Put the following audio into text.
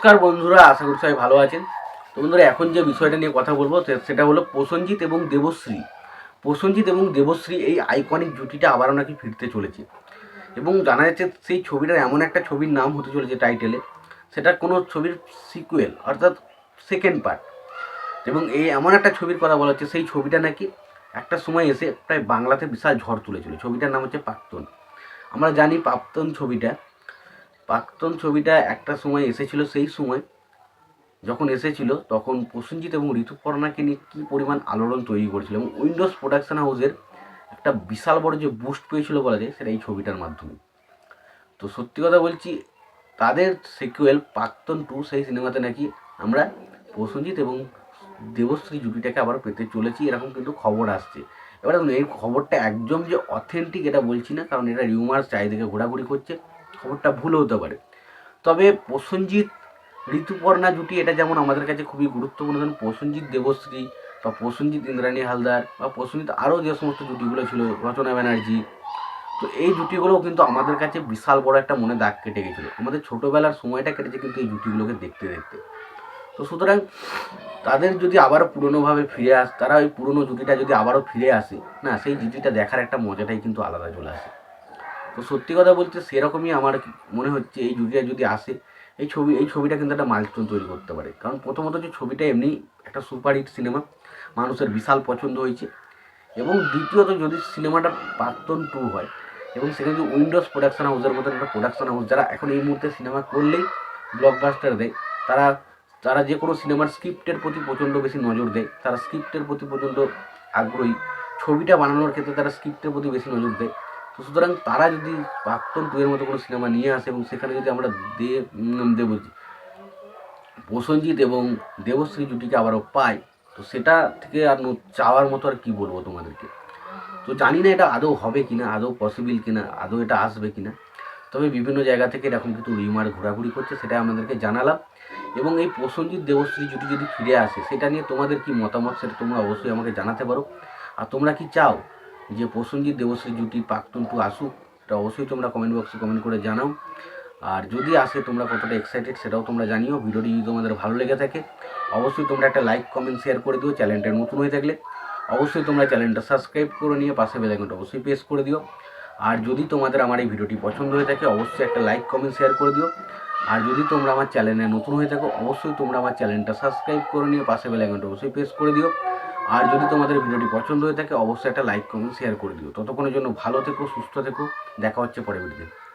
নমস্কার বন্ধুরা, আশা করি সবাই ভালো আছেন। তো বন্ধুরা, এখন যে বিষয়টা নিয়ে কথা বলব সেটা হলো প্রসেনজিৎ এবং দেবশ্রী। প্রসেনজিৎ এবং দেবশ্রী এই আইকনিক জুটিটা আবারও নাকি ফিরতে চলেছে। এবং জানা যাচ্ছে সেই ছবিটার এমন একটা ছবির নাম হতে চলেছে টাইটেলে সেটা কোনো ছবির সিকুয়েল অর্থাৎ সেকেন্ড পার্ট এবং এই এমন একটা ছবির কথা বলা হচ্ছে, সেই ছবিটা নাকি একটা সময় এসে প্রায় বাংলাতে বিশাল ঝড় তুলেছিল। ছবিটার নাম হচ্ছে প্রাক্তন আমরা জানি প্রাক্তন ছবিটা প্রাক্তন ছবিটা একটা সময় এসেছিল, সেই সময় যখন এসেছিল, তখন প্রসেনজিৎ এবং ঋতুপর্ণাকে নিয়ে কী পরিমাণ আলোড়ন তৈরি করেছিল এবং উইন্ডোজ প্রোডাকশন হাউসের একটা বিশাল বড় যে বুস্ট পেয়েছিল বলা যায়, সেটা এই ছবিটার মাধ্যমে। তো সত্যি কথা বলছি, তাদের সিকুয়েল প্রাক্তন টু সেই সিনেমাতে নাকি আমরা প্রসেনজিৎ এবং দেবশ্রী জুটিটাকে আবার পেতে চলেছি, এরকম কিন্তু খবর আসছে। এবার এই খবরটা একদম যে অথেন্টিক এটা বলছি না, কারণ এটা রিউমার্স চারিদিকে ঘোরাঘুরি করছে। খবরটা ভুল হতে পারে। তবে প্রসেনজিৎ, ঋতুপর্ণা জুটি এটা যেমন আমাদের কাছে খুবই গুরুত্বপূর্ণ, ধরুন প্রসেনজিৎ দেবশ্রী বা প্রসেনজিৎ ইন্দ্রাণী হালদার বা প্রসেনজিৎ আরও যে সমস্ত জুটিগুলো ছিল, রচনা ব্যানার্জি, তো এই জুটিগুলোও কিন্তু আমাদের কাছে বিশাল বড় একটা মনে দাগ কেটে গেছিল। আমাদের ছোটোবেলার সময়টা কেটেছে কিন্তু এই জুটিগুলোকে দেখতে দেখতে। তো সুতরাং তাদের যদি আবারও পুরনোভাবে ফিরে আস, তারা ওই পুরনো জুটিটা যদি আবারও ফিরে আসে, না, সেই জুটিটা দেখার একটা মজাটাই কিন্তু আলাদা চলে আসে। তো সত্যি কথা বলতে সেরকমই আমার মনে হচ্ছে এই জুটিটা যদি আসে, এই ছবি, এই ছবিটা কিন্তু একটা মাইলস্টোন তৈরি করতে পারে। কারণ প্রথমত যে ছবিটা এমনি একটা সুপারহিট সিনেমা মানুষের বিশাল পছন্দ হয়েছে। এবং দ্বিতীয়ত যদি সিনেমাটা প্রাক্তন টু হয়, এবং সেখানে যদি উইন্ডোজ প্রোডাকশন হাউসের মতন একটা প্রোডাকশন হাউস যারা এখন এই মুহূর্তে সিনেমা করলেই ব্লকবাস্টার দেয়, তারা তারা যে কোনো সিনেমার স্ক্রিপ্টের প্রতি প্রচণ্ড বেশি নজর দেয়, তারা স্ক্রিপ্টের প্রতি প্রচণ্ড আগ্রহী। ছবিটা বানানোর ক্ষেত্রে তারা স্ক্রিপ্টের প্রতি বেশি নজর দেয়। সুতরাং তারা যদি প্রাক্তন টু এর মতো কোনো সিনেমা নিয়ে আসে এবং সেখানে যদি আমরা দেব প্রসেনজিৎ এবং দেবশ্রী জুটিকে আবারও পাই, তো সেটা থেকে আর ন- চাওয়ার মতো আর কি বলব তোমাদেরকে? তো জানি না এটা আদৌ হবে কিনা, আদৌ পসিবল কিনা, আদৌ এটা আসবে কিনা। তবে বিভিন্ন জায়গা থেকে এরকম কিন্তু রিমার ঘোরাঘুরি করছে সেটা আমাদেরকে জানালাম। এবং এই প্রসেনজিৎ, দেবশ্রী জুটি যদি ফিরে আসে, সেটা নিয়ে তোমাদের কি মতামত সেটা তোমরা অবশ্যই আমাকে জানাতে পারো। আর তোমরা কি চাও যে প্রসেনজিৎ দেবশ্রী জুটি প্রাক্তন টু আসুক এটা অবশ্যই তোমরা কমেন্ট বক্সে কমেন্ট করে জানাও। আর যদি আসে, তোমরা কতটা এক্সাইটেড সেটাও তোমরা জানিও। ভিডিওটি যদি তোমাদের ভালো লেগে থাকে, অবশ্যই তোমরা একটা লাইক কমেন্ট শেয়ার করে দিও। চ্যানেলটা নতুন হয়ে থাকলে অবশ্যই তোমরা চ্যানেলটা সাবস্ক্রাইব করে নিয়ে পাশে বেলাইকনটা অবশ্যই প্রেস করে দিও। আর যদি তোমাদের আমার এই ভিডিওটি পছন্দ হয়ে থাকে, অবশ্যই একটা লাইক কমেন্ট শেয়ার করে দিও। আর যদি তোমরা আমার চ্যানেলে নতুন হয়ে থাকো, অবশ্যই তোমরা আমার চ্যানেলটা সাবস্ক্রাইব করে নিয়ে পাশে বেলাইকনটা অবশ্যই প্রেস করে দিও। আর যদি তোমাদের ভিডিওটি পছন্দ হয়ে থাকে, অবশ্যই একটা লাইক কমেন্ট শেয়ার করে দিও। ততক্ষণের জন্য ভালো থেকো, সুস্থ থেকো। দেখা হচ্ছে পরে ভিডিওতে